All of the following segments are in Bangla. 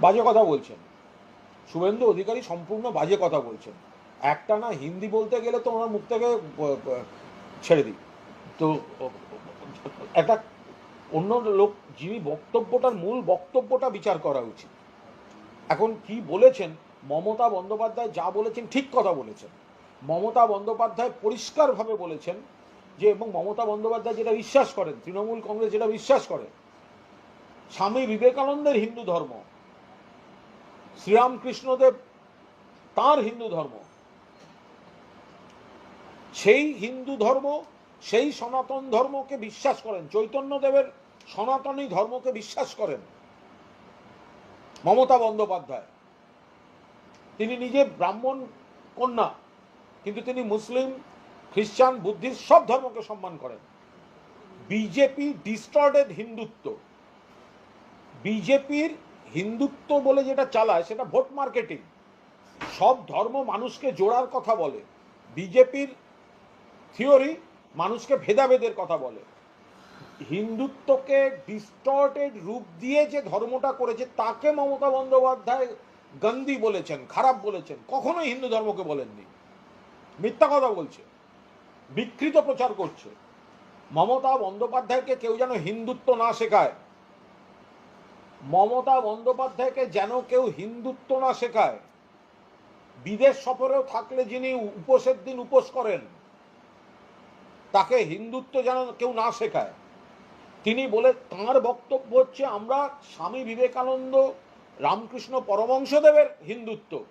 বাজে কথা বলছেন। শুভেন্দু অধিকারী সম্পূর্ণ বাজে কথা বলছেন। একটা না হিন্দি বলতে গেলে তো ওনার মুখ থেকে ছেড়ে দিই। তো, একটা অন্য লোক যিনি বক্তব্যটার মূল বক্তব্যটা বিচার করা উচিত। এখন কি বলেছেন? মমতা বন্দ্যোপাধ্যায় যা বলেছেন ঠিক কথা বলেছেন। মমতা বন্দ্যোপাধ্যায় পরিষ্কারভাবে বলেছেন যে, এবং মমতা বন্দ্যোপাধ্যায় যেটা বিশ্বাস করেন, তৃণমূল কংগ্রেস যেটা বিশ্বাস করে, স্বামী বিবেকানন্দের হিন্দু ধর্ম শ্রীরামকৃষ্ণদেব তার হিন্দু ধর্ম। সেই হিন্দু ধর্ম, সেই সনাতন ধর্মকে বিশ্বাস করেন, চৈতন্যদেবের সনাতনী ধর্মকে বিশ্বাস করেন মমতা বন্দ্যোপাধ্যায়। তিনি নিজে ব্রাহ্মণ কন্যা, কিন্তু তিনি মুসলিম, খ্রিস্টান, বুদ্ধিস্ট, সব ধর্মকে সম্মান করেন। BJP distorted Hindutva. বিজেপির হিন্দুত্ব বলে যেটা চালায়, সেটা ভোট মার্কেটিং। সব ধর্ম মানুষকে জোড়ার কথা বলে। বিজেপির থিওরি মানুষকে ভেদাভেদের কথা বলে। হিন্দুত্বকে ডিস্টর্টেড রূপ দিয়ে যে ধর্মটা করেছে, তাকে মমতা বন্দ্যোপাধ্যায় গন্দি বলেছেন, খারাপ বলেছেন। কখনোই হিন্দু ধর্মকে বলেননি। মিথ্যা কথা বলছে। বিকৃত প্রচার করছে। মমতা বন্দ্যোপাধ্যায়কে কেউ যেন হিন্দুত্ব না শেখায়। মমতা বন্দ্যোপাধ্যায়কে যেন কেউ হিন্দুত্ব না শেখায়, বিদেশ সফরেও থাকলে যিনি উপোসের দিন উপোস করেন, তাকে হিন্দুত্ব যেন কেউ না শেখায়। তিনি বলে, তাঁর বক্তব্য হচ্ছে, আমরা স্বামী বিবেকানন্দ, রামকৃষ্ণ পরমংশদেবের হিন্দুত্ব।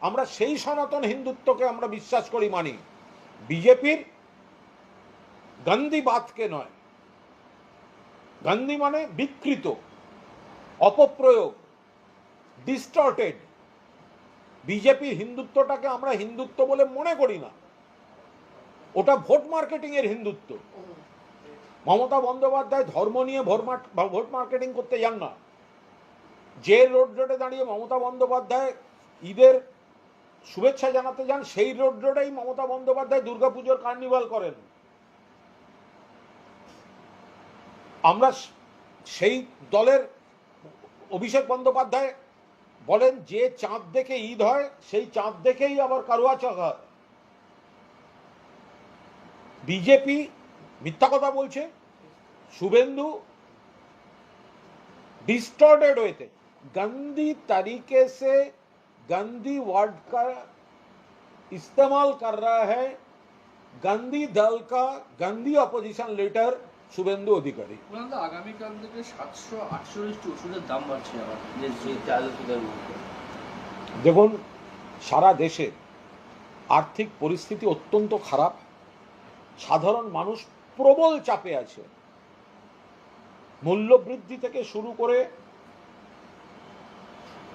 আমরা সেই সনাতন হিন্দুত্বকে আমরা বিশ্বাস করি, মানি। বিজেপির গান্ধীবাদকে নয়। গান্ধী মানে বিকৃত। অপপ্রয়োগ ডিস্টর্টেড বিজেপি হিন্দুত্বটাকে আমরা হিন্দুত্ব বলে মনে করি না। ওটা ভোট মার্কেটিং এর হিন্দুত্ব। মমতা বন্দ্যোপাধ্যায় ধর্ম নিয়ে ভোট মার্কেটিং করতে যান না। যে রোড রোডে দাঁড়িয়ে মমতা বন্দ্যোপাধ্যায় ঈদের শুভেচ্ছা জানাতে যান, সেই রোড রোডেই মমতা বন্দ্যোপাধ্যায় দুর্গাপুজোর কার্নিভাল করেন। আমরা সেই দলের অভিষেক বন্দ্যোপাধ্যায় বলেন যে চাঁদ দেখে ঈদ হয় সেই চাঁদ দেখেই আবার কারুয়া চক হয় বিজেপি মিথ্যা কথা বলছে শুভেন্দু डिस्टॉर्टेड हुए थे गंदी तरीके से गंदी वर्ड का इस्तेमाल कर रहा है गंदी दल का गंदी अपोजिशन लीडर শুভেন্দু অধিকারী। আগামীকাল থেকে সাতশো আটচল্লিশটি ওষুধের দাম বাড়ছে দেখুন সারা দেশে আর্থিক পরিস্থিতি অত্যন্ত খারাপ। সাধারণ মানুষ প্রবল চাপে আছে। মূল্যবৃদ্ধি থেকে শুরু করে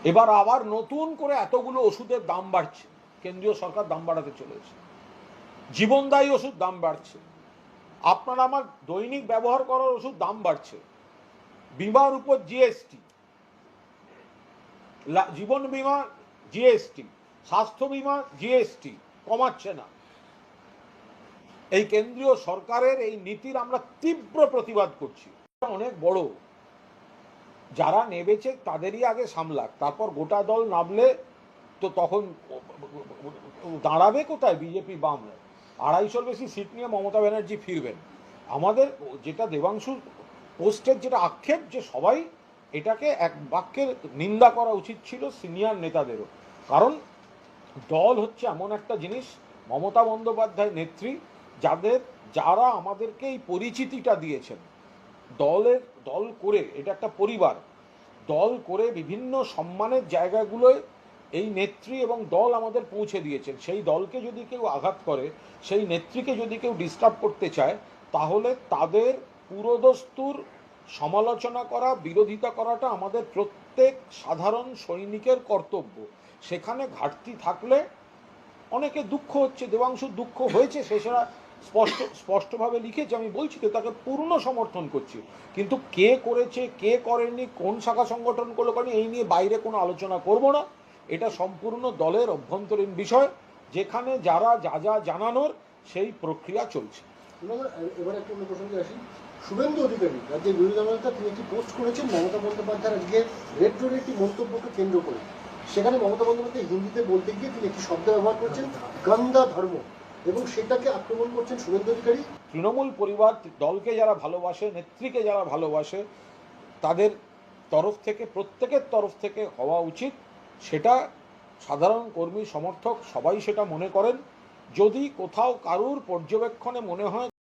এবার আবার নতুন করে এতগুলো ওষুধের দাম বাড়ছে। কেন্দ্রীয় সরকার দাম বাড়াতে চলেছে। জীবনদায়ী ওষুধ দাম বাড়ছে। আপনার আমার দৈনিক ব্যবহার করার ওষুধ দাম বাড়ছে বিমার উপর জিএসটি জীবন বীমা জিএসটি স্বাস্থ্য বীমা জিএসটি কমাচ্ছে না এই কেন্দ্রীয় সরকারের এই নীতির আমরা তীব্র প্রতিবাদ করছি অনেক বড় যারা নেবেছে তাদেরই আগে সামলাক তারপর গোটা দল নামলে তো তখন দাঁড়াবে কোথায় বিজেপি বাম আড়াইশোর বেশি সিট নিয়ে মমতা ব্যানার্জি ফিরবেন। আমাদের যেটা দেবাংশুর পোস্টের যেটা আক্ষেপ যে সবাই এটাকে এক বাক্যের নিন্দা করা উচিত ছিল সিনিয়র নেতাদেরও। কারণ দল হচ্ছে এমন একটা জিনিস, মমতা বন্দ্যোপাধ্যায় নেত্রী, যাদের যারা আমাদেরকে এই পরিচিতিটা দিয়েছেন। দলের, দল করে, এটা একটা পরিবার। দল করে বিভিন্ন সম্মানের জায়গাগুলোয় এই নেত্রী এবং দল আমাদের পৌঁছে দিয়েছেন। সেই দলকে যদি কেউ আঘাত করে, সেই নেত্রীকে যদি কেউ ডিস্টার্ব করতে চায়, তাহলে তাদের পুরোদস্তুর সমালোচনা করা, বিরোধিতা করাটা আমাদের প্রত্যেক সাধারণ সৈনিকের কর্তব্য। সেখানে ঘাটতি থাকলে অনেকে দুঃখ হচ্ছে দেবাংশুর দুঃখ হয়েছে সেটা স্পষ্ট, স্পষ্টভাবে লিখেছে, আমি বলছি তো, তাকে পূর্ণ সমর্থন করছি। কিন্তু কে করেছে, কে করেনি, কোন শাখা সংগঠন করল করেনি এই নিয়ে বাইরে কোনো আলোচনা করব না। এটা সম্পূর্ণ দলের অভ্যন্তরীণ বিষয় যেখানে যারা যা যা জানানোর সেই প্রক্রিয়া চলছে। এবার একটু অন্য প্রসঙ্গে আসি। শুভেন্দু অধিকারী রাজ্যের বিরোধী দলনেতা তিনি একটি পোস্ট করেছেন মমতা বন্দ্যোপাধ্যায়ের আজকে রেড রোডের একটি মন্তব্যকে কেন্দ্র করে। সেখানে মমতা বন্দ্যোপাধ্যায় হিন্দিতে বলতে গিয়ে তিনি একটি শব্দ ব্যবহার করছেন গন্দা ধর্ম এবং সেটাকে আক্রমণ করছেন শুভেন্দু অধিকারী। তৃণমূল পরিবার দলকে যারা ভালোবাসে নেত্রীকে যারা ভালোবাসে তাদের তরফ থেকে প্রত্যেকের তরফ থেকে হওয়া উচিত সেটা সাধারণ কর্মী সমর্থক সবাই সেটা মনে করেন। যদি কোথাও কারুর পর্যবেক্ষণে মনে হয়